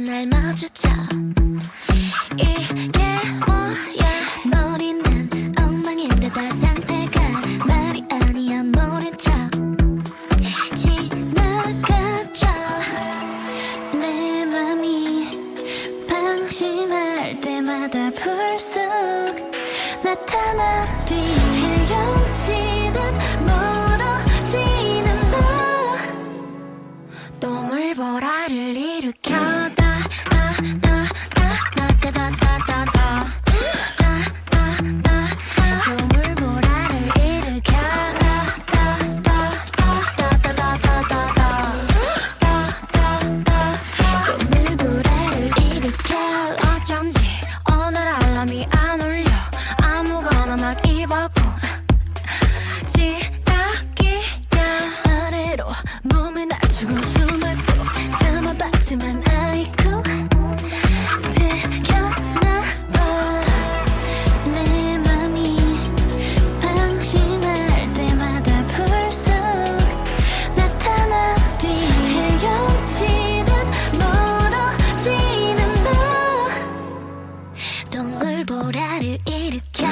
날 마주쳐. 이게 뭐야? 머리는 엉망인데 다 상태가 말이 아니야. 모른 척 지나가죠. 내 맘이 방심할 때마다 불쑥 나타나 뒤 시각이야. 아래로 몸을 낮추고 숨을 꼭 참아봤지만 아이고 들켰나봐. 내 맘이 방심할 때마다 불쑥 나타나 뒤 헤엄치듯 멀어지는 너. 동물보라를 일으켜